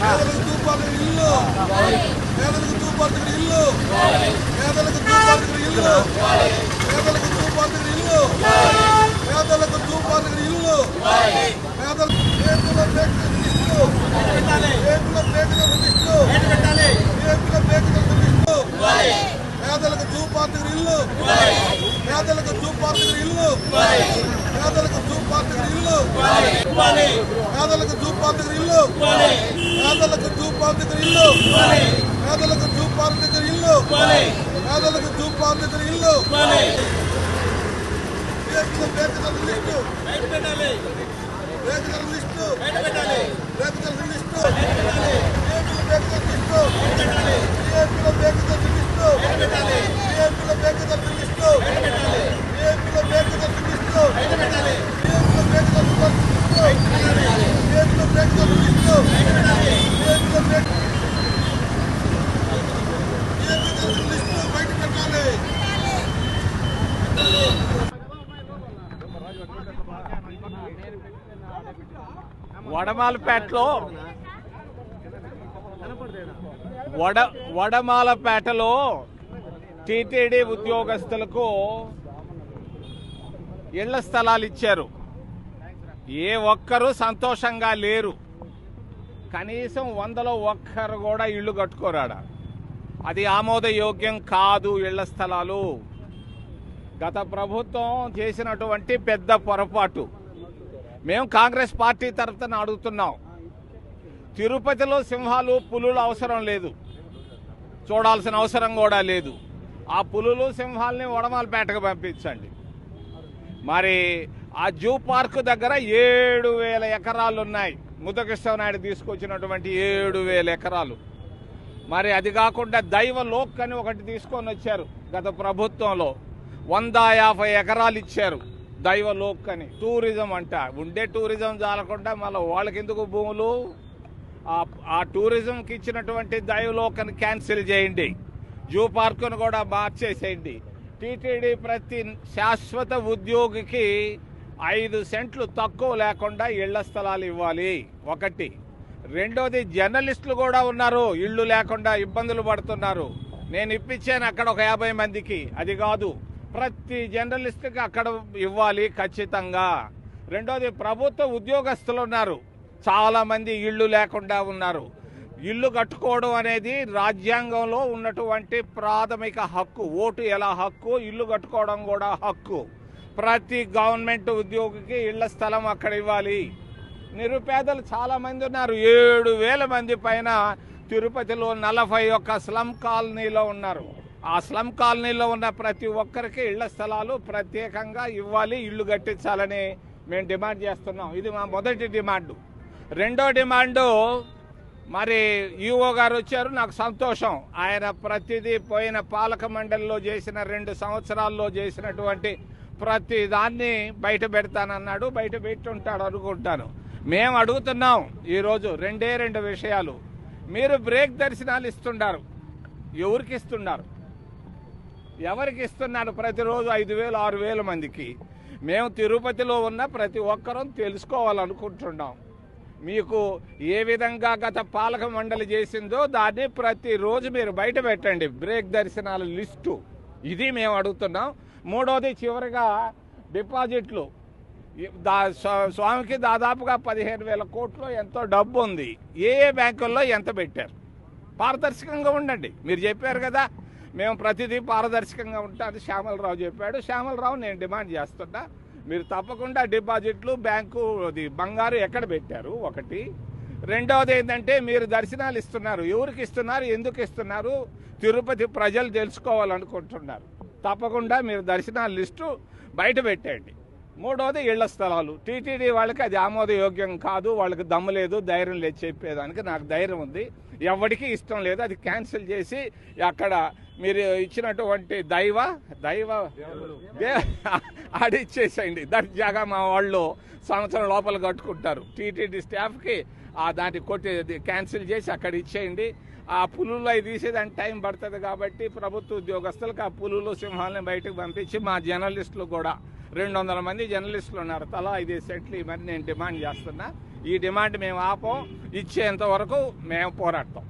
పేదలకు తూపార్తకు ఇల్లు పేదలకు తూపార్తకు ఇల్లు పేదలకు తూపార్తకు ఇల్లు పేదలకు తూపార్తకు ఇల్లు పేదలకు తూపార్తకు ఇల్లు పేదల పేదల పేదలకు ఇల్లు పేదల పేదలకు ఇల్లు పేదల పేదలకు ఇల్లు పేదలకు తూపార్తకు ఇల్లు పేదలకు తూపార్తకు ఇల్లు పేదలకు చూపార్తకు ఇల్లు పేదలకు చూపార్తకు ఇల్లు పేదలకు చూపార్తకు ఇల్లు పేదలకు చూపార్తకు ఇల్లు పేదలకు చూపార్తకు ఇల్లు పేదల పేదల లిస్టు పేదల లిస్టు పేదల లిస్టు పేదల పేదల లిస్టు పేదల పేదల లిస్టు పేదల పేదల లిస్టు పేదల పేదల లిస్టు పేదల పేదల లిస్టు పేదల పేదల లిస్టు పేదల పేదల లిస్టు బయట పెట్టాలి వడమాలపేటలో వడ వడమాలపేటలో టీటీడీ ఉద్యోగస్తులకు ఇళ్ళ స్థలాలు ఇచ్చారు. ఏ ఒక్కరూ సంతోషంగా లేరు. కనీసం వందలో ఒక్కరు కూడా ఇల్లు కట్టుకోరాడ. అది ఆమోదయోగ్యం కాదు ఇళ్ళ స్థలాలు. గత ప్రభుత్వం చేసినటువంటి పెద్ద పొరపాటు. మేము కాంగ్రెస్ పార్టీ తరఫున అడుగుతున్నాం. తిరుపతిలో సింహాలు పులులు అవసరం లేదు. చూడాల్సిన అవసరం కూడా లేదు. ఆ పులులు సింహాలని వడమాలపేటకు పంపించండి. మరి ఆ జూ పార్క్ దగ్గర ఏడు వేల ఎకరాలు ఉన్నాయి. ముద్దకృష్ణనాయుడు తీసుకొచ్చినటువంటి ఏడు వేల ఎకరాలు. మరి అది కాకుండా దైవ లోక్ అని ఒకటి తీసుకొని వచ్చారు గత ప్రభుత్వంలో. వంద యాభై ఎకరాలు ఇచ్చారు. దైవలోక్ అని టూరిజం అంట. ఉండే టూరిజం చాలకుండా మళ్ళీ వాళ్ళకి ఎందుకు భూములు? ఆ- టూరిజంకి ఇచ్చినటువంటి దైవలోకని క్యాన్సిల్ చేయండి. జూ పార్కును కూడా మార్చేసేయండి. టీటీడీ ప్రతి శాశ్వత ఉద్యోగికి ఐదు సెంట్లు తక్కువ లేకుండా ఇళ్ళ స్థలాలు ఇవ్వాలి. ఒకటి. రెండోది జర్నలిస్టులు కూడా ఉన్నారు. ఇళ్ళు లేకుండా ఇబ్బందులు పడుతున్నారు. నేను ఇప్పించాను అక్కడ ఒక యాభై మందికి. అది కాదు. ప్రతి జర్నలిస్ట్కి అక్కడ ఇవ్వాలి ఖచ్చితంగా. రెండోది ప్రభుత్వ ఉద్యోగస్తులు ఉన్నారు. చాలామంది ఇళ్ళు లేకుండా ఉన్నారు. ఇల్లు కట్టుకోవడం అనేది రాజ్యాంగంలో ఉన్నటువంటి ప్రాథమిక హక్కు. ఓటు ఎలా హక్కు? ఇల్లు కట్టుకోవడం కూడా హక్కు. ప్రతి గవర్నమెంట్ ఉద్యోగికి ఇళ్ళ స్థలం అక్కడ ఇవ్వాలి. నిరుపేదలు చాలామంది ఉన్నారు. ఏడు వేల మంది పైన తిరుపతిలో నలభై ఒక్క స్లమ్ కాలనీలో ఉన్నారు. ఆ స్లమ్ కాలనీలో ఉన్న ప్రతి ఒక్కరికి ఇళ్ళ స్థలాలు ప్రత్యేకంగా ఇవ్వాలి ఇల్లు కట్టించాలని మేము డిమాండ్ చేస్తున్నాం. ఇది మా మొదటి డిమాండు. రెండో డిమాండు మరి ఈఓ గారు వచ్చారు నాకు సంతోషం. ఆయన ప్రతిదీ పోయిన పాలక మండలిలో చేసిన రెండు సంవత్సరాల్లో చేసినటువంటి ప్రతి దాన్ని బయట పెడతానన్నాడు బయట పెట్టుంటాడు అనుకుంటాను. మేము అడుగుతున్నాం ఈరోజు రెండే రెండు విషయాలు. మీరు బ్రేక్ దర్శనాలు ఇస్తున్నారు ఎవరికి ఇస్తున్నారు ఎవరికి ఇస్తున్నారు ప్రతిరోజు ఐదు వేలు ఆరు వేల మందికి? మేము తిరుపతిలో ఉన్న ప్రతి ఒక్కరూ తెలుసుకోవాలనుకుంటున్నాం. మీకు ఏ విధంగా గత పాలక మండలి చేసిందో దాన్ని ప్రతిరోజు మీరు బయట పెట్టండి. బ్రేక్ దర్శనాల లిస్టు. ఇది మేము అడుగుతున్నాం. మూడోది చివరిగా డిపాజిట్లు. దా స్వా- స్వామికి దాదాపుగా పదిహేను వేల కోట్లు ఎంతో డబ్బు ఉంది. ఏ ఏ బ్యాంకుల్లో ఎంత పెట్టారు? పారదర్శకంగా ఉండండి. మీరు చెప్పారు కదా మేము ప్రతిదీ పారదర్శకంగా ఉంటాను శ్యామలరావు చెప్పాడు. శ్యామలరావు నేను డిమాండ్ చేస్తున్నా మీరు తప్పకుండా డిపాజిట్లు బ్యాంకు అది బంగారు ఎక్కడ పెట్టారు? ఒకటి. రెండవది ఏంటంటే మీరు దర్శనాలు ఇస్తున్నారు. ఎవరికి ఇస్తున్నారు? ఎందుకు ఇస్తున్నారు? తిరుపతి ప్రజలు తెలుసుకోవాలనుకుంటున్నారు. తప్పకుండా మీరు దర్శనాల లిస్టు బయట పెట్టండి. మూడవది ఇళ్ళ స్థలాలు. టీటీడీ వాళ్ళకి అది ఆమోదయోగ్యం కాదు వాళ్ళకి దమ్ము లేదు ధైర్యం లేదు చెప్పేదానికి నాకు ధైర్యం ఉంది. ఎవరికి ఇష్టం లేదు అది క్యాన్సిల్ చేసి అక్కడ మీరు ఇచ్చినటువంటి దైవ దైవ ఆడిచ్చేసేయండి దర్జాగా మా వాళ్ళు సంవత్సరం లోపల కట్టుకుంటారు. టీటీడీ స్టాఫ్కి ఆ దాన్ని కొట్టి క్యాన్సిల్ చేసి అక్కడ ఇచ్చేయండి. ఆ పులులు అవి తీసేదానికి టైం పడుతుంది కాబట్టి ప్రభుత్వ ఉద్యోగస్తులకు ఆ పులులు సింహాలను బయటకు పంపించి మా జర్నలిస్టులు కూడా రెండు వందల మంది జర్నలిస్టులు ఉన్నారు. తలా ఐదు సెంట్లు ఇవన్నీ నేను డిమాండ్ చేస్తున్నా. ఈ డిమాండ్ మేము ఆపం. ఇచ్చేంత వరకు మేము పోరాడతాం.